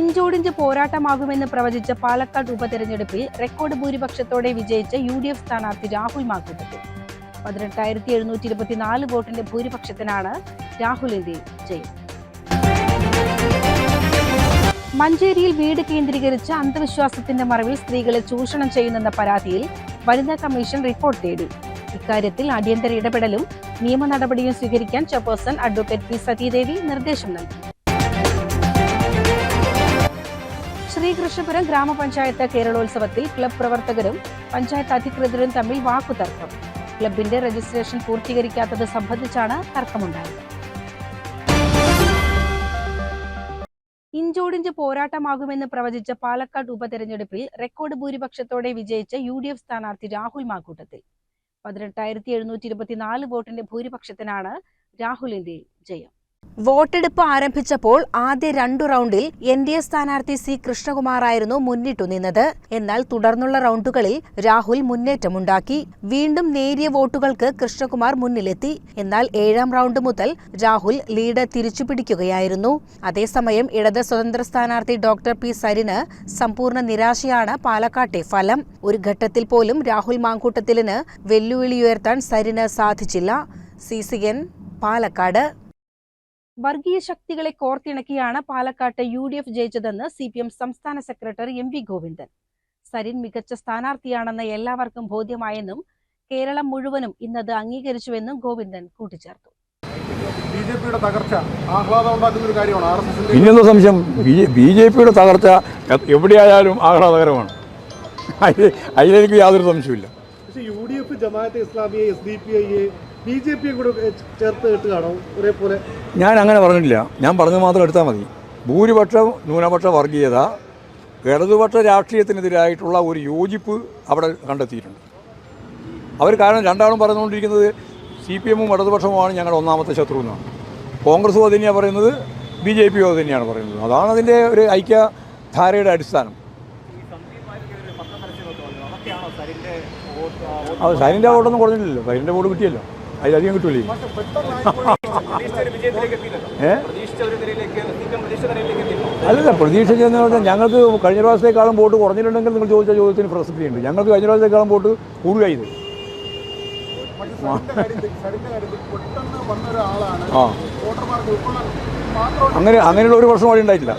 ഇഞ്ചോടിഞ്ച് പോരാട്ടമാകുമെന്ന് പ്രവചിച്ച പാലക്കാട് ഉപതെരഞ്ഞെടുപ്പിൽ റെക്കോർഡ് ഭൂരിപക്ഷത്തോടെ വിജയിച്ച യു ഡി എഫ് സ്ഥാനാർത്ഥി രാഹുൽ മാക്കൂട്ടത്തിൽ പതിനെട്ടായിരത്തി എഴുന്നൂറ്റി ഇരുപത്തിനാല് വോട്ടിന്റെ ഭൂരിപക്ഷത്തിനാണ് രാഹുലിന്റെ ജയം. മഞ്ചേരിയിൽ വീട് കേന്ദ്രീകരിച്ച് അന്ധവിശ്വാസത്തിന്റെ മറവിൽ സ്ത്രീകളെ ചൂഷണം ചെയ്യുന്നെന്ന പരാതിയിൽ വനിതാ കമ്മീഷൻ റിപ്പോർട്ട് തേടി. ഇക്കാര്യത്തിൽ അടിയന്തര ഇടപെടലും നിയമ നടപടിയും സ്വീകരിക്കാൻ ചെയർപേഴ്സൺ അഡ്വക്കേറ്റ് പി സതീദേവി നിർദ്ദേശം നൽകി. ശ്രീകൃഷ്ണപുരം ഗ്രാമപഞ്ചായത്ത് കേരളോത്സവത്തിൽ ക്ലബ് പ്രവർത്തകരും പഞ്ചായത്ത് അധികൃതരും തമ്മിൽ വാക്കുതർക്കം. ക്ലബിന്റെ രജിസ്ട്രേഷൻ പൂർത്തീകരിക്കാത്തത് സംബന്ധിച്ചാണ് തർക്കമുണ്ടായത്. ഇഞ്ചോടിഞ്ച് പോരാട്ടമാകുമെന്ന് പ്രവചിച്ച പാലക്കാട് ഉപതെരഞ്ഞെടുപ്പിൽ റെക്കോർഡ് ഭൂരിപക്ഷത്തോടെ വിജയിച്ച യു ഡി എഫ് സ്ഥാനാർത്ഥി രാഹുൽ മാക്കൂട്ടത്തിൽ. പതിനെട്ടായിരത്തി എഴുന്നൂറ്റി ഇരുപത്തിനാല് വോട്ടിന്റെ ഭൂരിപക്ഷത്തിനാണ് രാഹുലിന്റെ ജയം. വോട്ടെടുപ്പ് ആരംഭിച്ചപ്പോൾ ആദ്യ രണ്ടു റൗണ്ടിൽ എൻ ഡി എ സ്ഥാനാർത്ഥി സി കൃഷ്ണകുമാറായിരുന്നു മുന്നിട്ടു നിന്നത്. എന്നാൽ തുടർന്നുള്ള റൗണ്ടുകളിൽ രാഹുൽ മുന്നേറ്റമുണ്ടാക്കി. വീണ്ടും നേരിയ വോട്ടുകൾക്ക് കൃഷ്ണകുമാർ മുന്നിലെത്തി. എന്നാൽ ഏഴാം റൗണ്ട് മുതൽ രാഹുൽ ലീഡ് തിരിച്ചുപിടിക്കുകയായിരുന്നു. അതേസമയം ഇടത് സ്വതന്ത്ര സ്ഥാനാർത്ഥി ഡോക്ടർ പി. സരിന് സമ്പൂർണ നിരാശയാണ് പാലക്കാട്ടെ ഫലം. ഒരു ഘട്ടത്തിൽ പോലും രാഹുൽ മാങ്കൂട്ടത്തിലിന് വെല്ലുവിളിയുയർത്താൻ സരിന് സാധിച്ചില്ല. C C N Palakkad. വർഗീയ ശക്തികളെ കോർത്തിണക്കിയാണ് പാലക്കാട്ട് യു ഡി എഫ് ജയിച്ചതെന്ന് സി പി എം സംസ്ഥാന secretary M V Govindan. Sarin മികച്ച സ്ഥാനാർത്ഥിയാണെന്ന് എല്ലാവർക്കും ബോധ്യമായെന്നും കേരളം മുഴുവനും ഇന്നത് അംഗീകരിച്ചുവെന്നും ഗോവിന്ദൻ കൂട്ടിച്ചേർത്തു. പിന്നെന്താ സംശയം? ബി ജെ പിയുടെ തകർച്ച എവിടെയായാലും ആഹ്ലാദകരമാണ്. അതിലെനിക്ക് യാതൊരു സംശയമില്ല പക്ഷേ യു ഡി എഫ് ജമാഅത്ത് ഇസ്ലാമിയെ എസ് ഡി പി ഐയെ ബി ജെ പിയെ കൂടെ ചേർത്ത് കെട്ടുകയാണോ? ഒരേപോലെ? ഞാൻ അങ്ങനെ പറഞ്ഞിട്ടില്ല. ഞാൻ പറഞ്ഞത് മാത്രം എടുത്താൽ മതി. ഭൂരിപക്ഷം ന്യൂനപക്ഷ വർഗീയത ഇടതുപക്ഷ രാഷ്ട്രീയത്തിനെതിരായിട്ടുള്ള ഒരു യോജിപ്പ് അവിടെ കണ്ടെത്തിയിട്ടുണ്ട്. അവർ കാരണം രണ്ടാളും പറഞ്ഞുകൊണ്ടിരിക്കുന്നത് സി പി എമ്മും ഇടതുപക്ഷവുമാണ് ഞങ്ങളുടെ ഒന്നാമത്തെ ശത്രു എന്നാണ്. കോൺഗ്രസും അത് തന്നെയാണ് പറയുന്നത് ബി ജെ പിയും അത് തന്നെയാണ് പറയുന്നത്. അതാണ് അതിന്റെ ഒരു ഐക്യധാരയുടെ അടിസ്ഥാനം. അത് സൈനിന്റെ വോട്ടൊന്നും കുറഞ്ഞില്ലല്ലോ. സൈനിന്റെ വോട്ട് കിട്ടിയല്ലോ. അതിലധികം കിട്ടൂലേ? ഏ? അല്ലല്ല പ്രതീക്ഷ ചെയ്യുന്ന പറഞ്ഞാൽ ഞങ്ങൾക്ക് കഴിഞ്ഞ പ്രാവശ്യത്തെക്കാളും വോട്ട് കുറഞ്ഞിട്ടുണ്ടെങ്കിൽ നിങ്ങൾ ചോദിച്ച ചോദ്യത്തിന് പ്രസക്തി ഉണ്ട് ഞങ്ങൾക്ക് കഴിഞ്ഞ പ്രാവശ്യത്തെക്കാളും വോട്ട് കൂടുക ഇത് സരിന്റെ കാര്യത്തിൽ സരിന്റെ കാര്യത്തിൽ വന്ന ഒരാളാണ് ആ. അങ്ങനെ അങ്ങനെയുള്ള ഒരു പ്രശ്നം അവിടെ ഉണ്ടായിട്ടില്ല.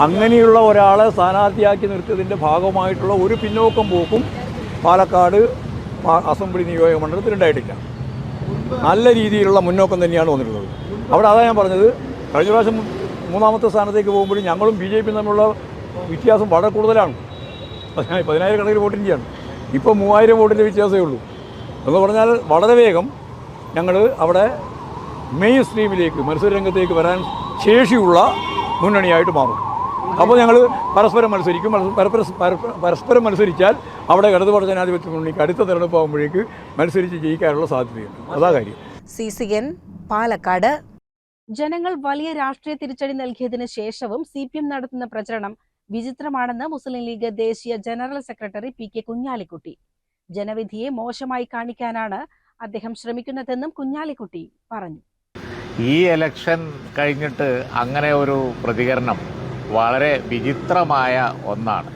അങ്ങനെയുള്ള ഒരാളെ സ്ഥാനാർത്ഥിയാക്കി നിർത്തിയതിന്റെ ഭാഗമായിട്ടുള്ള ഒരു പിന്നോക്കം പോക്കും പാലക്കാട് അസംബ്ലി നിയോജക മണ്ഡലത്തിൽ ഉണ്ടായിട്ടില്ല. നല്ല രീതിയിലുള്ള മുന്നോക്കം തന്നെയാണ് വന്നിട്ടുള്ളത്. അവിടെ അതാ ഞാൻ പറഞ്ഞത് കഴിഞ്ഞ പ്രാവശ്യം മൂന്നാമത്തെ സ്ഥാനത്തേക്ക് പോകുമ്പോഴും ഞങ്ങളും ബി ജെ പിയും തമ്മിലുള്ള വ്യത്യാസം വളരെ കൂടുതലാണ്. പതിനായിരം പതിനായിരക്കണക്കിന് വോട്ടിന്റെയാണ് ഇപ്പോൾ മൂവായിരം വോട്ടിന്റെ വ്യത്യാസമേ ഉള്ളൂ. എന്ന് പറഞ്ഞാൽ വളരെ വേഗം ഞങ്ങൾ അവിടെ മെയിൻ സ്ട്രീമിലേക്ക് മത്സര രംഗത്തേക്ക് വരാൻ ശേഷിയുള്ള മുന്നണിയായിട്ട് മാറും. അപ്പോൾ ഞങ്ങൾ പരസ്പരം മത്സരിക്കും. പരസ്പരം- മത്സരിച്ചാൽ അവിടെ ഇടതുപക്ഷ ജനാധിപത്യ മുന്നണിക്ക് അടുത്ത തെരഞ്ഞെടുപ്പ് ആകുമ്പോഴേക്ക് മത്സരിച്ച് ജയിക്കാനുള്ള സാധ്യതയുണ്ട്. അതാ കാര്യം. C C N Palakkad. ജനങ്ങൾ വലിയ രാഷ്ട്രീയ തിരിച്ചടി നൽകിയതിനു ശേഷവും സി പി എം നടത്തുന്ന പ്രചരണം വിചിത്രമാണെന്ന് മുസ്ലിം ലീഗ് ദേശീയ general secretary P K Kunhalikutty. ജനവിധിയെ മോശമായി കാണിക്കാനാണ് അദ്ദേഹം ശ്രമിക്കുന്നതെന്നും കുഞ്ഞാലിക്കുട്ടി പറഞ്ഞു. ഈ എലക്ഷൻ കഴിഞ്ഞിട്ട് അങ്ങനെ ഒരു പ്രതികരണം വളരെ വിചിത്രമായ ഒന്നാണ്.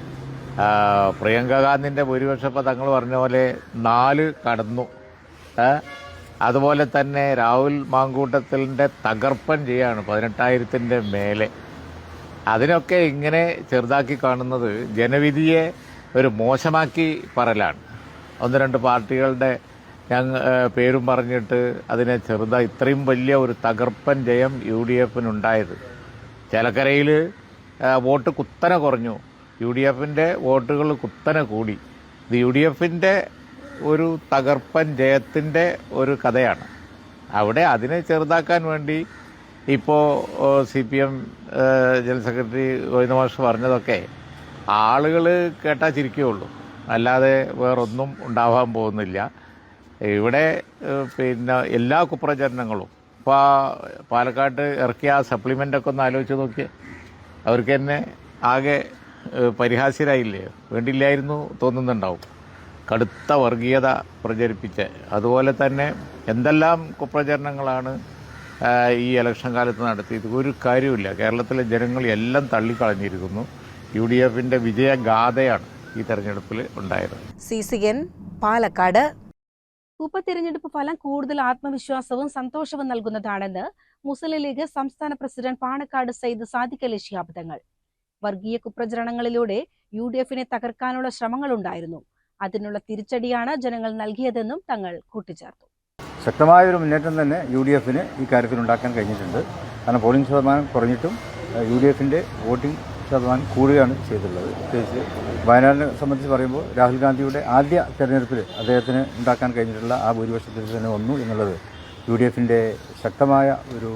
പ്രിയങ്ക ഗാന്ധിന്റെ ഭൂരിപക്ഷം ഇപ്പോൾ തങ്ങൾ പറഞ്ഞ പോലെ നാല് കടന്നു. അതുപോലെ തന്നെ രാഹുൽ മാങ്കൂട്ടത്തിന്റെ തകർപ്പൻ ചെയ്യാണ് പതിനെട്ടായിരത്തിന്റെ മേലെ. അതിനൊക്കെ ഇങ്ങനെ ചെറുതാക്കി കാണുന്നത് ജനവിധിയെ ഒരു മോശമാക്കി പറലാണ്. ഒന്ന് രണ്ട് പാർട്ടികളുടെ ഞങ്ങ പേരും പറഞ്ഞിട്ട് അതിനെ ചെറുതായി ഇത്രയും വലിയ ഒരു തകർപ്പൻ ജയം യു ഡി എഫിനുണ്ടായത്. ചേലക്കരയിൽ വോട്ട് കുത്തനെ കുറഞ്ഞു. യു ഡി എഫിന്റെ വോട്ടുകൾ കുത്തനെ കൂടി. ഇത് യു ഡി എഫിന്റെ ഒരു തകർപ്പൻ ജയത്തിന്റെ ഒരു കഥയാണ്. അവിടെ അതിനെ ചെറുതാക്കാൻ വേണ്ടി ഇപ്പോൾ C P M general secretary Govinda മാഷ് പറഞ്ഞതൊക്കെ ആളുകൾ കേട്ടാൽ ചിരിക്കുകയുള്ളൂ. അല്ലാതെ വേറൊന്നും ഉണ്ടാവാൻ പോകുന്നില്ല. ഇവിടെ പിന്നെ എല്ലാ കുപ്രചരണങ്ങളും. ഇപ്പോൾ പാലക്കാട്ട് ഇറക്കിയ ആ സപ്ലിമെന്റൊക്കെ ഒന്ന് ആലോചിച്ച് നോക്കിയേ. അവർക്ക് തന്നെ ആകെ പരിഹാസ്യരായില്ലേ? വേണ്ടില്ലായിരുന്നു തോന്നുന്നുണ്ടാവും. കടുത്ത വർഗീയത പ്രചരിപ്പിച്ച് അതുപോലെ തന്നെ എന്തെല്ലാം കുപ്രചരണങ്ങളാണ് ഈ ഇലക്ഷൻ കാലത്ത് നടത്തിയത്? ഒരു കാര്യമില്ല കേരളത്തിലെ ജനങ്ങൾ എല്ലാം തള്ളിക്കളഞ്ഞിരിക്കുന്നു. യു ഡി എഫിന്റെ വിജയഗാഥയാണ് ഈ തെരഞ്ഞെടുപ്പിൽ ഉണ്ടായത്. C C N Palakkad. ഉപതിരഞ്ഞെടുപ്പ് ഫലം കൂടുതൽ ആത്മവിശ്വാസവും സന്തോഷവും നൽകുന്നതാണെന്ന് മുസ്ലിം ലീഗ് സംസ്ഥാന പ്രസിഡന്റ് പാണക്കാട് സയ്യിദ് സാദിഖ് അലി ശിഹാബ് തങ്ങൾ. വർഗീയ കുപ്രചരണങ്ങളിലൂടെ യു ഡി എഫിനെ തകർക്കാനുള്ള ശ്രമങ്ങളുണ്ടായിരുന്നു. അതിനുള്ള തിരിച്ചടിയാണ് ജനങ്ങൾ നൽകിയതെന്നും തങ്ങൾ കൂട്ടിച്ചേർത്തു. ശക്തമായ ഒരു മുന്നേറ്റം തന്നെ യു ഡി എഫിന് ഈ കാര്യത്തിൽ ഉണ്ടാക്കാൻ കഴിഞ്ഞിട്ടുണ്ട്. കാരണം പോളിംഗ് ശതമാനം കുറഞ്ഞിട്ടും യു ഡി എഫിന്റെ വോട്ടിംഗ് ശതമാനം കൂടുകയാണ് ചെയ്തിട്ടുള്ളത്. പ്രത്യേകിച്ച് വയനാടിനെ സംബന്ധിച്ച് പറയുമ്പോൾ രാഹുൽ ഗാന്ധിയുടെ ആദ്യ തെരഞ്ഞെടുപ്പിൽ അദ്ദേഹത്തിന് ഉണ്ടാക്കാൻ കഴിഞ്ഞിട്ടുള്ള ആ ഭൂരിപക്ഷത്തിൽ തന്നെ വന്നു എന്നുള്ളത് യു ഡി എഫിന്റെ ശക്തമായ ഒരു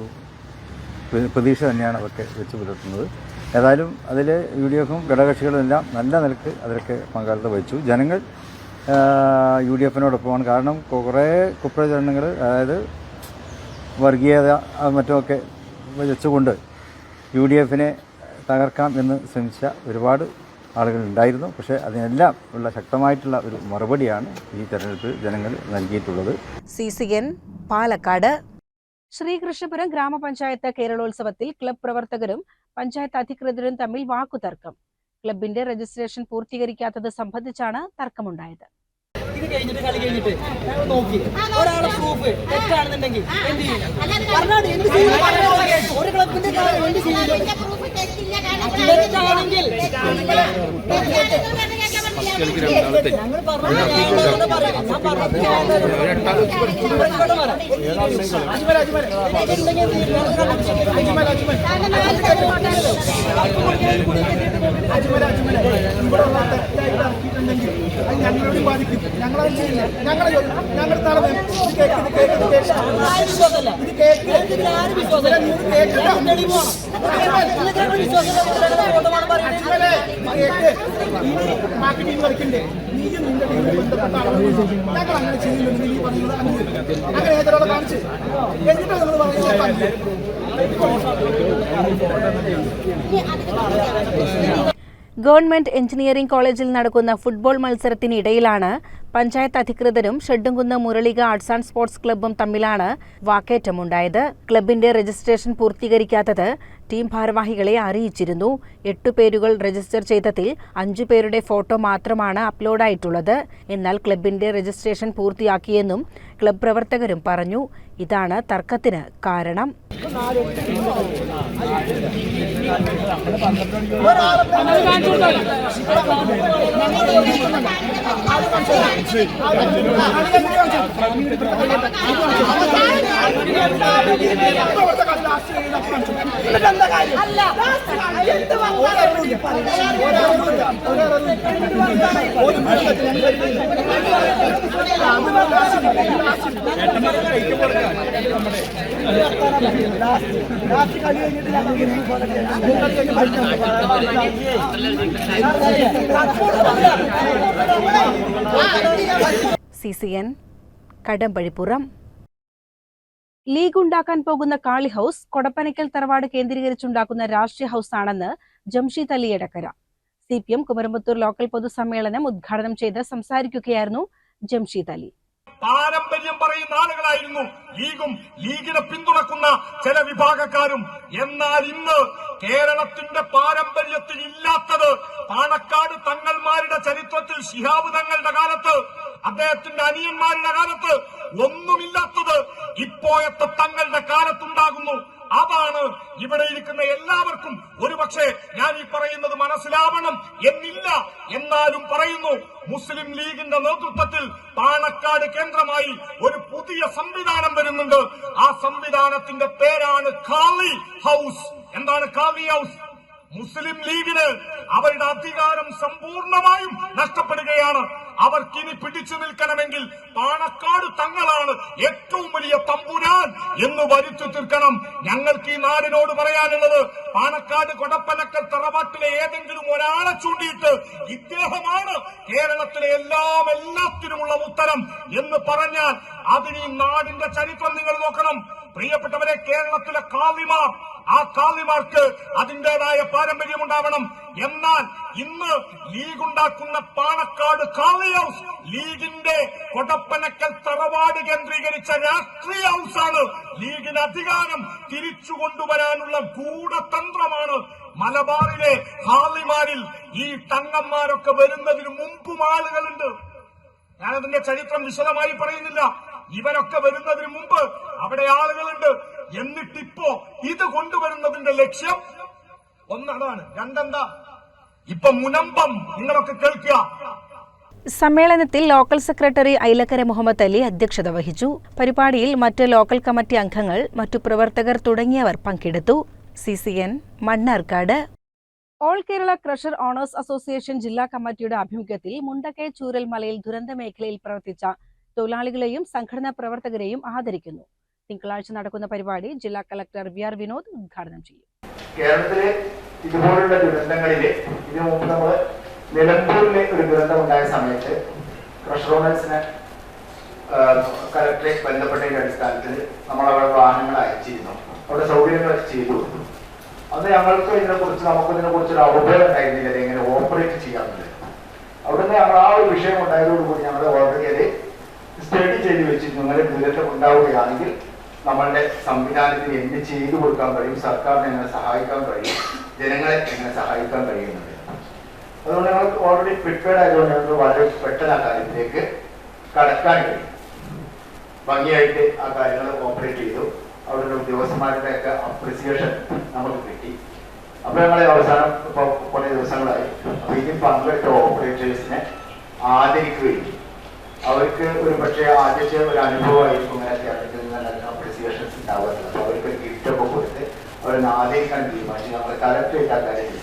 പ്ര- പ്രതീക്ഷ തന്നെയാണ് അവർക്ക് വെച്ച് പുലർത്തുന്നത്. ഏതായാലും അതിൽ യു ഡി എഫും ഘടകകക്ഷികളുമെല്ലാം നല്ല നിലയ്ക്ക് അതിലൊക്കെ പങ്കാളിത്തം വഹിച്ചു. ജനങ്ങൾ യു ഡി എഫിനോടൊപ്പമാണ് കാരണം കുറേ കുപ്രചരണങ്ങൾ അതായത് വർഗീയത മറ്റുമൊക്കെ വെച്ചുകൊണ്ട് യു ഡി എഫിനെ തകർക്കാം എന്ന് ശ്രമിച്ച ഒരുപാട് ആളുകൾ ഉണ്ടായിരുന്നു പക്ഷേ അതിനെല്ലാം ഉള്ള ശക്തമായിട്ടുള്ള ഒരു മറുപടിയാണ് ഈ തെരഞ്ഞെടുപ്പിൽ ജനങ്ങൾ നൽകിയിട്ടുള്ളത്. C C N Palakkad. Sreekrishnapuram ഗ്രാമപഞ്ചായത്ത് കേരളോത്സവത്തിൽ ക്ലബ് പ്രവർത്തകരും പഞ്ചായത്ത് അധികൃതരും തമ്മിൽ വാക്കുതർക്കം. ക്ലബിന്റെ രജിസ്ട്രേഷൻ പൂർത്തീകരിക്കാത്തത് സംബന്ധിച്ചാണ് തർക്കമുണ്ടായത്. ഇത് കഴിഞ്ഞിട്ട് കളി കഴിഞ്ഞിട്ട് ഞങ്ങൾ നോക്കി. ഒരാളെ പ്രൂഫ് തെറ്റാണെന്നുണ്ടെങ്കിൽ എന്ത് ചെയ്യും? പറഞ്ഞാൽ എന്ത് ചെയ്യും? ഒരു ക്ലബിന്റെ കാര്യം എന്ത് ചെയ്യും തെറ്റാണെങ്കിൽ ഞാൻ പറഞ്ഞു ഞങ്ങളോട് ബാധിക്കും ഞങ്ങളത് ചെയ്യില്ല ഞങ്ങളെ തളർന്നു ഇത് കേക്ക് കേക്ക് കേക്ക് ഇത് കേക്ക് ഇനി മാർക്കറ്റിംഗ് വർക്കിന്റെ നീയും നിന്റെ ടീമിൽ ബന്ധപ്പെട്ട ആളുകൾ ഞങ്ങൾ അങ്ങനെ ചെയ്യുന്നുണ്ട് നീ പറയുന്നത് അങ്ങനെ അങ്ങനെ ഏതൊരാളെ കാണിച്ച്? എന്നിട്ട് നമ്മൾ പറയുന്നത്. ഗവൺമെന്റ് എഞ്ചിനീയറിംഗ് കോളേജിൽ നടക്കുന്ന ഫുട്ബോൾ മത്സരത്തിനിടയിലാണ് പഞ്ചായത്ത് അധികൃതരും Shedumkunnu Muralika arts and sports ക്ലബ്ബും തമ്മിലാണ് വാക്കേറ്റമുണ്ടായത്. ക്ലബിന്റെ രജിസ്ട്രേഷൻ പൂർത്തീകരിക്കാത്തത് ടീം ഭാരവാഹികളെ അറിയിച്ചിരുന്നു. എട്ടു പേരുകൾ രജിസ്റ്റർ ചെയ്തതിൽ അഞ്ചു പേരുടെ ഫോട്ടോ മാത്രമാണ് അപ്ലോഡായിട്ടുള്ളത് എന്നാൽ ക്ലബിന്റെ രജിസ്ട്രേഷൻ പൂർത്തിയാക്കിയെന്നും ക്ലബ് പ്രവർത്തകരും പറഞ്ഞു. ഇതാണ് തർക്കത്തിന് കാരണം. C C N Kadambazhipuram. League ഉണ്ടാക്കാൻ പോകുന്ന കാളി ഹൗസ് കൊടപ്പനയ്ക്കൽ തറവാട് കേന്ദ്രീകരിച്ചുണ്ടാക്കുന്ന രാഷ്ട്രീയ ഹൗസാണെന്ന് Jamsheed Ali Edakkara. C P M Kumarambathur local പൊതുസമ്മേളനം ഉദ്ഘാടനം ചെയ്ത് സംസാരിക്കുകയായിരുന്നു ജംഷീദ് അലി. പാരമ്പര്യം പറയുന്ന ആളുകളായിരുന്നു. ലീഗും ലീഗിനെ പിന്തുണക്കുന്ന ചില വിഭാഗക്കാരും. എന്നാൽ ഇന്ന് കേരളത്തിന്റെ പാരമ്പര്യത്തിൽ ഇല്ലാത്തത് പാണക്കാട് തങ്ങൾമാരുടെ ചരിത്രത്തിൽ ശിഹാബ് തങ്ങളുടെ കാലത്ത് അദ്ദേഹത്തിന്റെ അനിയന്മാരുടെ കാലത്ത് ഒന്നുമില്ലാത്തത് ഇപ്പോഴത്തെ തങ്ങളുടെ കാലത്തുണ്ടാകുന്നു. അതാണ് ഇവിടെ ഇരിക്കുന്ന എല്ലാവർക്കും ഒരുപക്ഷെ ഞാൻ ഈ പറയുന്നത് മനസ്സിലാവണം എന്നില്ല. എന്നാലും പറയുന്നു മുസ്ലിം ലീഗിന്റെ നേതൃത്വത്തിൽ പാണക്കാട് കേന്ദ്രമായി ഒരു പുതിയ സംവിധാനം വരുന്നുണ്ട്. ആ സംവിധാനത്തിന്റെ പേരാണ് ഖാലി ഹൗസ്. എന്താണ് ഖാലി ഹൗസ്? മുസ്ലിം ലീഗിന് അവരുടെ അധികാരം സമ്പൂർണമായും നഷ്ടപ്പെടുകയാണ്. അവർക്കിനി പിടിച്ചു നിൽക്കണമെങ്കിൽ പാണക്കാട് തങ്ങളാണ് ഏറ്റവും വലിയ തമ്പുരാൻ എന്ന് വരുത്തി തീർക്കണം. ഞങ്ങൾക്ക് ഈ നാടിനോട് പറയാനുള്ളത് പാണക്കാട് കൊടപ്പനക്കൽ തറവാട്ടിലെ ഏതെങ്കിലും ഒരാളെ ചൂണ്ടിയിട്ട് ഇദ്ദേഹമാണ് കേരളത്തിലെ എല്ലാം എല്ലാത്തിനുമുള്ള ഉത്തരം എന്ന് പറഞ്ഞാൽ അതിന് ഈ നാടിന്റെ ചരിത്രം നിങ്ങൾ നോക്കണം. പ്രിയപ്പെട്ടവരെ കേരളത്തിലെ കാവിമാർ ആ കാവിമാർക്ക് അതിന്റേതായ പാരമ്പര്യം ഉണ്ടാവണം എന്നാൽ ഇന്ന് ലീഗ് ഉണ്ടാക്കുന്ന പാണക്കാട് കാവി ഹൗസ് ലീഗിന്റെ കൊടപ്പനക്കൽ തറവാട് കേന്ദ്രീകരിച്ച രാഷ്ട്രീയ ഹൗസാണ് ലീഗിന് അധികാരം തിരിച്ചു കൊണ്ടുവരാനുള്ള ഗൂഢതന്ത്രമാണ് മലബാറിലെ ഹാളിമാരിൽ ഈ തങ്ങന്മാരൊക്കെ വരുന്നതിന് മുമ്പും ആളുകളുണ്ട്. ഞാനതിന്റെ ചരിത്രം വിശദമായി പറയുന്നില്ല. ഇവരൊക്കെ വരുന്നതിന് മുമ്പ് അവിടെ ആളുകളുണ്ട്. എന്നിട്ടിപ്പോ ഇത് കൊണ്ടുവരുന്നതിന്റെ ലക്ഷ്യം ഒന്നതാണ് രണ്ടെന്താ? ഇപ്പൊ മുനമ്പം. നിങ്ങളൊക്കെ കേൾക്കുക. സമ്മേളനത്തിൽ ലോക്കൽ സെക്രട്ടറി ഐലക്കര മുഹമ്മദ് അലി അധ്യക്ഷത വഹിച്ചു. പരിപാടിയിൽ മറ്റ് ലോക്കൽ കമ്മിറ്റി അംഗങ്ങൾ മറ്റു പ്രവർത്തകർ തുടങ്ങിയവർ പങ്കെടുത്തു. C C N Mannarkkad. All Kerala crusher owners association ജില്ലാ കമ്മിറ്റിയുടെ ആഭിമുഖ്യത്തിൽ മുണ്ടക്കൈ ചൂരൽമലയിൽ ദുരന്ത മേഖലയിൽ പ്രവർത്തിച്ച തൊഴിലാളികളെയും സംഘടനാ പ്രവർത്തകരെയും ആദരിക്കുന്നു. തിങ്കളാഴ്ച നടക്കുന്ന പരിപാടി ജില്ലാ കളക്ടർ വി ആർ വിനോദ് ഉദ്ഘാടനം ചെയ്യും. കേരളത്തിലെ ഇതുപോലുള്ള ദുരന്തങ്ങളിലെ ഇതിനു മുമ്പ് നമ്മൾ നിലമ്പൂരിലെ ഒരു ദുരന്തം ഉണ്ടായ സമയത്ത് ക്രഷറോണേഴ്സിന് കലക്ടറെ ബന്ധപ്പെട്ടതിന്റെ അടിസ്ഥാനത്തിൽ നമ്മൾ അവിടെ വാഹനങ്ങൾ അയച്ചിരുന്നു. അവിടെ സൗകര്യങ്ങൾ ചെയ്തു. അന്ന് ഞങ്ങൾക്ക് ഇതിനെ കുറിച്ച് നമുക്ക് ഇതിനെ കുറിച്ച് ഒരു അവബോധം ഉണ്ടായിരുന്നില്ല. എങ്ങനെ ഓപ്പറേറ്റ് ചെയ്യാറുണ്ട് അവിടുന്ന് ഞങ്ങൾ ആ ഒരു വിഷയം ഉണ്ടായതോടുകൂടി ഞങ്ങൾ ഓൾറെഡി സ്റ്റഡി ചെയ്ത് വെച്ചിരുന്നു. അങ്ങനെ ദുരന്തം ഉണ്ടാവുകയാണെങ്കിൽ നമ്മളുടെ സംവിധാനത്തിന് എന്ത് ചെയ്തു കൊടുക്കാൻ കഴിയും സർക്കാരിനെ എങ്ങനെ സഹായിക്കാൻ കഴിയും ജനങ്ങളെ എങ്ങനെ സഹായിക്കാൻ കഴിയുന്നുണ്ട് അതുകൊണ്ട് ഞങ്ങൾ ഓൾറെഡി പ്രിപ്പയർഡ് ആയതുകൊണ്ട് ഞങ്ങൾക്ക് വളരെ പെട്ടെന്ന് ആ കാര്യത്തിലേക്ക് കടക്കാൻ കഴിയും. ഭംഗിയായിട്ട് ആ കാര്യങ്ങൾ ഓപ്പറേറ്റ് ചെയ്തു. അവരുടെ ഉദ്യോഗസ്ഥന്മാരുടെ ഒക്കെ അപ്രിസിയേഷൻ നമുക്ക് കിട്ടി. അപ്പൊ ഞങ്ങളെ അവസാനം ഇപ്പൊ കുറെ ദിവസങ്ങളായി. അപ്പൊ ഇതിൽ പങ്കെടുത്ത ഓപ്പറേറ്റേഴ്സിനെ ആദരിക്കുകയും അവർക്ക് ഒരു പക്ഷേ ആദ്യത്തെ ഒരു അനുഭവമായിരിക്കും അപ്രിസിയേഷൻസ് ഉണ്ടാവുക അപ്പൊ അവർക്ക് ഗിഫ്റ്റ് ഒക്കെ കൊടുത്ത് അവരെ ആദരിക്കാൻ തീരുമാനിച്ചു കറക്റ്റ് ആയിട്ട് ആ കാര്യം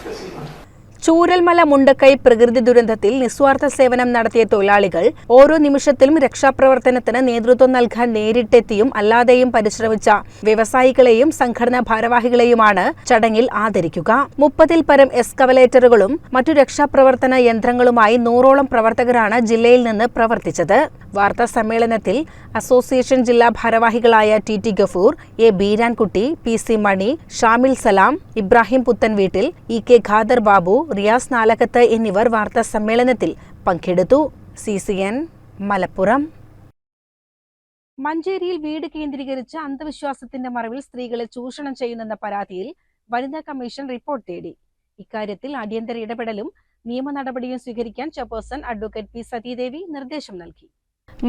ചൂരൽമല മുണ്ടക്കൈ പ്രകൃതി ദുരന്തത്തിൽ നിസ്വാർത്ഥ സേവനം നടത്തിയ തൊഴിലാളികൾ ഓരോ നിമിഷത്തിലും രക്ഷാപ്രവർത്തനത്തിന് നേതൃത്വം നൽകാൻ നേരിട്ടെത്തിയും അല്ലാതെയും പരിശ്രമിച്ച വ്യവസായികളെയും സംഘടനാ ഭാരവാഹികളെയുമാണ് ചടങ്ങിൽ ആദരിക്കുക. മുപ്പതിൽ പരം എസ്കവലേറ്ററുകളും മറ്റു രക്ഷാപ്രവർത്തന യന്ത്രങ്ങളുമായി നൂറോളം പ്രവർത്തകരാണ് ജില്ലയിൽ നിന്ന് പ്രവർത്തിച്ചത്. വാർത്താ സമ്മേളനത്തിൽ അസോസിയേഷൻ ജില്ലാ ഭാരവാഹികളായ T T Gafoor A Beerankutty P C Mani Shamil Salam Ibrahim പുത്തൻ വീട്ടിൽ ഇ കെ ഖാദർ ബാബു റിയാസ് നാലകത്ത് എന്നിവർ വാർത്താ സമ്മേളനത്തിൽ പങ്കെടുത്തു. C C N Malappuram. മഞ്ചേരിയിൽ വീട് കേന്ദ്രീകരിച്ച് അന്ധവിശ്വാസത്തിന്റെ മറവിൽ സ്ത്രീകളെ ചൂഷണം ചെയ്യുന്നെന്ന പരാതിയിൽ വനിതാ കമ്മീഷൻ റിപ്പോർട്ട് തേടി. ഇക്കാര്യത്തിൽ അടിയന്തര ഇടപെടലും നിയമ നടപടിയും സ്വീകരിക്കാൻ ചെയർപേഴ്സൺ അഡ്വക്കേറ്റ് പി സതീദേവി നിർദ്ദേശം നൽകി.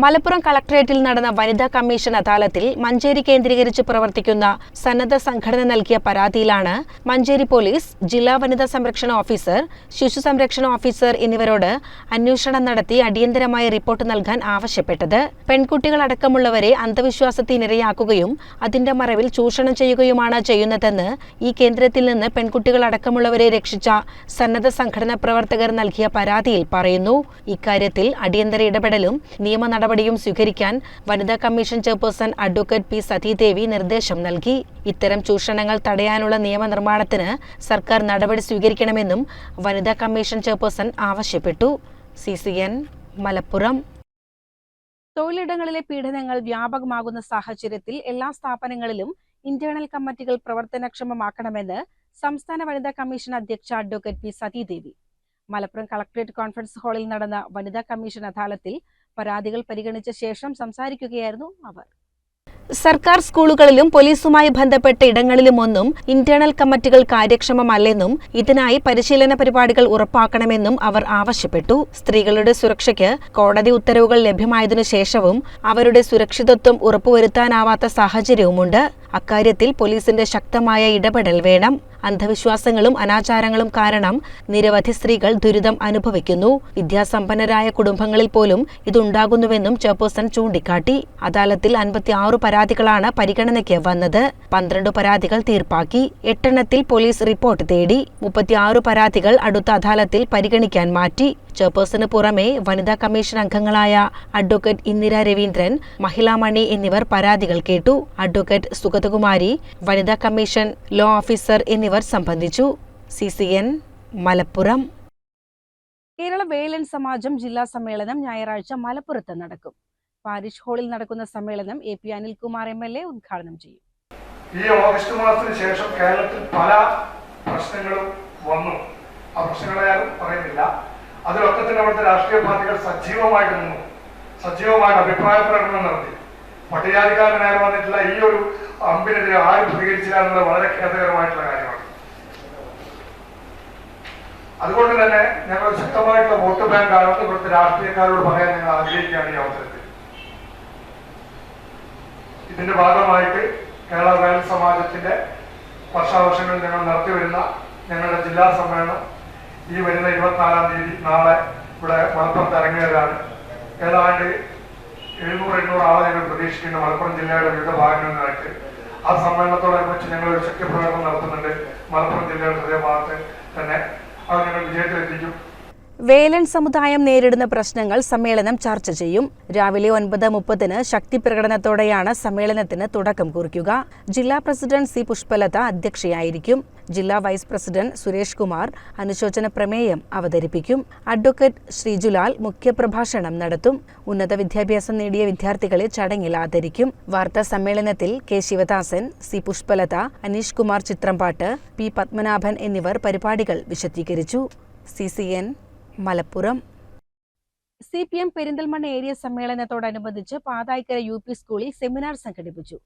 മലപ്പുറം കളക്ടറേറ്റിൽ നടന്ന വനിതാ കമ്മീഷൻ അദാലത്തിൽ മഞ്ചേരി കേന്ദ്രീകരിച്ച് പ്രവർത്തിക്കുന്ന സന്നദ്ധ സംഘടന നൽകിയ പരാതിയിലാണ് മഞ്ചേരി പോലീസ് ജില്ലാ വനിതാ സംരക്ഷണ ഓഫീസർ ശിശു സംരക്ഷണ ഓഫീസർ എന്നിവരോട് അന്വേഷണം നടത്തി അടിയന്തരമായ റിപ്പോർട്ട് നൽകാൻ ആവശ്യപ്പെട്ടത്. പെൺകുട്ടികളടക്കമുള്ളവരെ അന്ധവിശ്വാസത്തിനിരയാക്കുകയും അതിന്റെ മറവിൽ ചൂഷണം ചെയ്യുകയുമാണ് ചെയ്യുന്നതെന്ന് ഈ കേന്ദ്രത്തിൽ നിന്ന് പെൺകുട്ടികളടക്കമുള്ളവരെ രക്ഷിച്ച സന്നദ്ധ സംഘടനാ പ്രവർത്തകർ നൽകിയ പരാതിയിൽ പറയുന്നു. ഇക്കാര്യത്തിൽ അടിയന്തര ഇടപെടലും നിയമ നടപടിയും സ്വീകരിക്കാൻ വനിതാ commission chairperson advocate P Sathidevi നിർദ്ദേശം നൽകി. ഇത്തരം ചൂഷണങ്ങൾ തടയാനുള്ള നിയമനിർമ്മാണത്തിന് സർക്കാർ നടപടി സ്വീകരിക്കണമെന്നും വനിതാ കമ്മീഷൻ ചെയർപേഴ്സൺ ആവശ്യപ്പെട്ടു. C C N Malappuram. തൊഴിലിടങ്ങളിലെ പീഡനങ്ങൾ വ്യാപകമാകുന്ന സാഹചര്യത്തിൽ എല്ലാ സ്ഥാപനങ്ങളിലും ഇന്റേണൽ കമ്മിറ്റികൾ പ്രവർത്തനക്ഷമമാക്കണമെന്ന് സംസ്ഥാന വനിതാ കമ്മീഷൻ അധ്യക്ഷ advocate P Sathidevi. Malappuram collectorate conference ഹാളിൽ നടന്ന വനിതാ കമ്മീഷൻ അദാലത്തിൽ പരാതികൾ പരിഗണിച്ച ശേഷം സംസാരിക്കുകയായിരുന്നു അവർ. സർക്കാർ സ്കൂളുകളിലും പോലീസുമായി ബന്ധപ്പെട്ട ഇടങ്ങളിലുമൊന്നും ഇന്റേണൽ കമ്മിറ്റികൾ കാര്യക്ഷമമല്ലെന്നും ഇതിനായി പരിശീലന പരിപാടികൾ ഉറപ്പാക്കണമെന്നും അവർ ആവശ്യപ്പെട്ടു. സ്ത്രീകളുടെ സുരക്ഷയ്ക്ക് കോടതി ഉത്തരവുകൾ ലഭ്യമായതിനു ശേഷവും അവരുടെ സുരക്ഷിതത്വം ഉറപ്പുവരുത്താനാവാത്ത സാഹചര്യവുമുണ്ട്. അക്കാര്യത്തിൽ പോലീസിന്റെ ശക്തമായ ഇടപെടൽ വേണം. അന്ധവിശ്വാസങ്ങളും അനാചാരങ്ങളും കാരണം നിരവധി സ്ത്രീകൾ ദുരിതം അനുഭവിക്കുന്നു. വിദ്യാസമ്പന്നരായ കുടുംബങ്ങളിൽ പോലും ഇതുണ്ടാകുന്നുവെന്നും ചെയർപേഴ്സൺ ചൂണ്ടിക്കാട്ടി. അദാലത്തിൽ അൻപത്തി അൻപത്തിയാറ് പരാതികളാണ് പരിഗണനയ്ക്ക് വന്നത്. പന്ത്രണ്ട് പരാതികൾ തീർപ്പാക്കി. എട്ടെണ്ണത്തിൽ പോലീസ് റിപ്പോർട്ട് തേടി. മുപ്പത്തിയാറ് പരാതികൾ അടുത്ത അദാലത്തിൽ പരിഗണിക്കാൻ മാറ്റി. ചെയർപേഴ്സന് പുറമെ വനിതാ കമ്മീഷൻ അംഗങ്ങളായ അഡ്വക്കേറ്റ് ഇന്ദിര രവീന്ദ്രൻ മഹിളാമണി എന്നിവർ പരാതികൾ കേട്ടു. അഡ്വക്കേറ്റ് സുഗതകുമാരി വനിതാ കമ്മീഷൻ ലോ ഓഫീസർ എന്നിവർ സംബന്ധിച്ചു. C C N Malappuram. Kerala Velan Samajam ജില്ലാ സമ്മേളനം ഞായറാഴ്ച മലപ്പുറത്ത് നടക്കും. പാരിഷ് ഹാളിൽ നടക്കുന്ന സമ്മേളനം A P Anilkumar M L A ഉദ്ഘാടനം ചെയ്യും. ഈ ഓഗസ്റ്റ് മാസത്തിന് ശേഷം കേരളത്തിൽ പല പ്രശ്നങ്ങളും വന്നു. ആ പ്രശ്നങ്ങളെ ആരും പറയുന്നില്ല. അതിലൊക്കെ തന്നെ അവിടുത്തെ രാഷ്ട്രീയ പാർട്ടികൾ സജീവമായിട്ട് നിന്നു. സജീവമായിട്ട് അഭിപ്രായ പ്രകടനം നടത്തി. പട്ടികജാതിക്കാരനായി വന്നിട്ടുള്ള ഈ ഒരു അമ്പിനെതിരെ ആരും പ്രതികരിച്ചില്ല എന്നുള്ളത് വളരെ ഖേദകരമായിട്ടുള്ള കാര്യമാണ്. അതുകൊണ്ട് തന്നെ ഞങ്ങൾ ശക്തമായിട്ടുള്ള വോട്ട് ബാങ്ക് ആണെന്ന് ഇവിടുത്തെ രാഷ്ട്രീയക്കാരോട് പറയാൻ ഞങ്ങൾ ആഗ്രഹിക്കുകയാണ് ഈ അവസരത്തിൽ. ഇതിന്റെ ഭാഗമായിട്ട് കേരള റയൽ സമാജത്തിന്റെ വർഷാവർഷങ്ങളിൽ ഞങ്ങൾ നടത്തിവരുന്ന ഞങ്ങളുടെ ജില്ലാ സമ്മേളനം ഈ വരുന്ന ഇരുപത്തിനാലാം തീയതി നാളെ ഇവിടെ മലപ്പുറത്ത് ഇറങ്ങിയവരാണ് ഏതാണ്ട് എഴുന്നൂറ് എണ്ണൂറ് ആളെ ഞങ്ങൾ പ്രതീക്ഷിക്കുന്ന മലപ്പുറം ജില്ലയുടെ വിവിധ ഭാഗങ്ങളിൽ നിന്നായിട്ട് ആ സമ്മേളനത്തോടനുബന്ധിച്ച് ഞങ്ങൾ ഒരു ശക്തിപ്രകടനം നടത്തുന്നുണ്ട്. മലപ്പുറം ജില്ലയുടെ ഹൃദയഭാഗത്ത് തന്നെ. അത് ഞങ്ങൾ വിജയത്തിലെത്തിക്കും. വേലൻ സമുദായം നേരിടുന്ന പ്രശ്നങ്ങൾ സമ്മേളനം ചർച്ച ചെയ്യും. രാവിലെ ഒൻപത് മുപ്പതിന് ശക്തി പ്രകടനത്തോടെയാണ് സമ്മേളനത്തിന് തുടക്കം കുറിക്കുക. ജില്ലാ പ്രസിഡന്റ് സി പുഷ്പലത അധ്യക്ഷയായിരിക്കും. ജില്ലാ വൈസ് പ്രസിഡന്റ് സുരേഷ് കുമാർ അനുശോചന പ്രമേയം അവതരിപ്പിക്കും. അഡ്വക്കേറ്റ് ശ്രീജുലാൽ മുഖ്യപ്രഭാഷണം നടത്തും. ഉന്നത വിദ്യാഭ്യാസം നേടിയ വിദ്യാർത്ഥികളെ ചടങ്ങിൽ ആദരിക്കും. വാർത്താ സമ്മേളനത്തിൽ K Sivadasan C Pushpalatha Aneesh Kumar Chithrampattu P Padmanabhan എന്നിവർ പരിപാടികൾ വിശദീകരിച്ചു. C C N Malappuram. C P M Perinthalmanna area സമ്മേളനത്തോടനുബന്ധിച്ച് Pathaikkara U P സ്കൂളിൽ സെമിനാർ സംഘടിപ്പിച്ചു.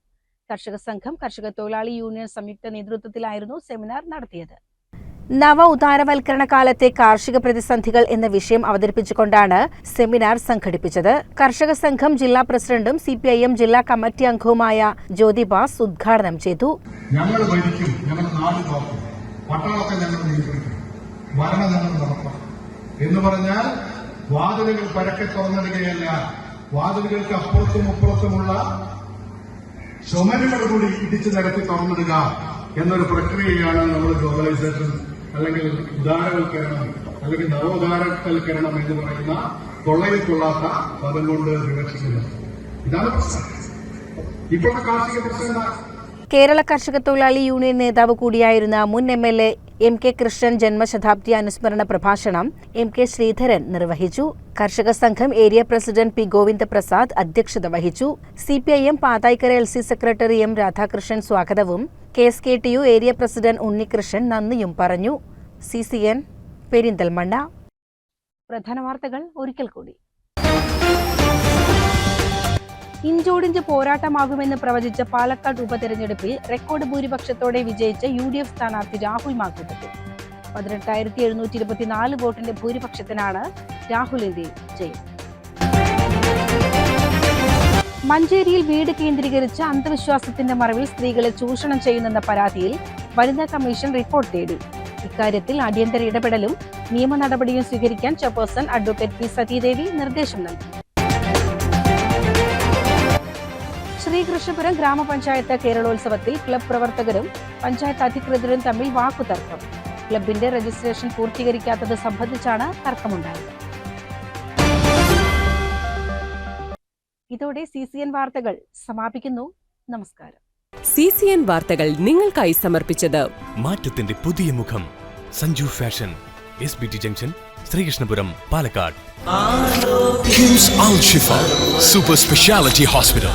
കർഷക സംഘം കർഷക തൊഴിലാളി യൂണിയൻ സംയുക്ത നേതൃത്വത്തിലായിരുന്നു സെമിനാർ നടത്തിയത്. നവ ഉദാരവൽക്കരണ കാലത്തെ കാർഷിക പ്രതിസന്ധികൾ എന്ന വിഷയം അവതരിപ്പിച്ചുകൊണ്ടാണ് സെമിനാർ സംഘടിപ്പിച്ചത്. കർഷക സംഘം ജില്ലാ പ്രസിഡന്റും സി പി ഐ എം ജില്ലാ കമ്മിറ്റി അംഗവുമായ ജ്യോതിബാസ് ഉദ്ഘാടനം ചെയ്തു. ഞങ്ങൾ ഭരിക്കും. ഞങ്ങൾ നാട് പട്ടണമൊക്കെ ഞങ്ങൾ നിയന്ത്രിക്കും. ഭരണം ഞങ്ങൾ നടത്തും എന്ന് പറഞ്ഞാൽ വാതിലുകൾ പരക്കെ തുറന്നിടുകയല്ല. വാതിലുകൾക്ക് അപ്പുറത്തും അപ്പുറത്തുമുള്ള ചുമരുകൾ കൂടി ഇടിച്ചു നിരത്തി തുറന്നിടുക എന്നൊരു പ്രക്രിയയാണ് നമ്മൾ ഗ്ലോബലൈസേഷൻ അല്ലെങ്കിൽ ഉദാരവൽക്കരണം അല്ലെങ്കിൽ നവോദാരവൽക്കരണം എന്ന് പറയുന്ന കൊള്ളയിൽ കൊള്ളാത്ത പദം കൊണ്ട് വിവക്ഷിക്കുന്നത്. ഇതാണ് പ്രശ്നം. ഇപ്പോഴത്തെ കാർഷിക പ്രശ്നം എന്താ? കേരള കർഷക തൊഴിലാളി യൂണിയൻ നേതാവ് കൂടിയായിരുന്ന മുൻ M L A M K Krishnan ജന്മശതാബ്ദി അനുസ്മരണ പ്രഭാഷണം എം കെ ശ്രീധരൻ നിർവഹിച്ചു. കർഷക സംഘം area president P Govinda Prasad അധ്യക്ഷത വഹിച്ചു. C P I M Pathaykkara L C secretary M Radhakrishnan സ്വാഗതവും. K S K T U area president Unnikrishnan നന്ദിയും പറഞ്ഞു. C C N Perinthalmanna. പ്രധാന വാർത്തകൾ ഒരിക്കൽ കൂടി. ഇഞ്ചോടിഞ്ച് പോരാട്ടമാകുമെന്ന് പ്രവചിച്ച പാലക്കാട് ഉപതെരഞ്ഞെടുപ്പിൽ റെക്കോർഡ് ഭൂരിപക്ഷത്തോടെ വിജയിച്ച യു ഡി എഫ് സ്ഥാനാർത്ഥി രാഹുൽ മാക്കൂട്ടത്തിൽ പതിനെട്ടായിരത്തി എഴുന്നൂറ്റി ഇരുപത്തിനാല് വോട്ടിന്റെ ഭൂരിപക്ഷത്തിനാണ് രാഹുലിന്റെ ജയം. മഞ്ചേരിയിൽ വീട് കേന്ദ്രീകരിച്ച് അന്ധവിശ്വാസത്തിന്റെ മറവിൽ സ്ത്രീകളെ ചൂഷണം ചെയ്യുന്നെന്ന പരാതിയിൽ വനിതാ കമ്മീഷൻ റിപ്പോർട്ട് തേടി. ഇക്കാര്യത്തിൽ അടിയന്തര ഇടപെടലും നിയമ നടപടിയും സ്വീകരിക്കാൻ ചെയർപേഴ്സൺ അഡ്വക്കേറ്റ് പി സതീദേവി നിർദ്ദേശം നൽകി. ശ്രീകൃഷ്ണപുരം ഗ്രാമപഞ്ചായത്ത് കേരളോത്സവത്തിൽ ക്ലബ് പ്രവർത്തകരും പഞ്ചായത്ത് അധികൃതരും തമ്മിൽ വാക്കുതർക്കം. ക്ലബിന്റെ രജിസ്ട്രേഷൻ പൂർത്തീകരിക്കാത്തത് സംബന്ധിച്ചാണ് തർക്കമുണ്ടായത്. ഇതോടെ സി സി എൻ വാർത്തകൾ സമാപിക്കുന്നു. നമസ്കാരം. സി സി എൻ വാർത്തകൾ നിങ്ങൾക്കായി സമർപ്പിച്ചത് മാറ്റത്തിന്റെ പുതിയ മുഖം. Sanju fashion S B T junction Sreekrishnapuram Palakkad. KIMS Al Shifa super speciality hospital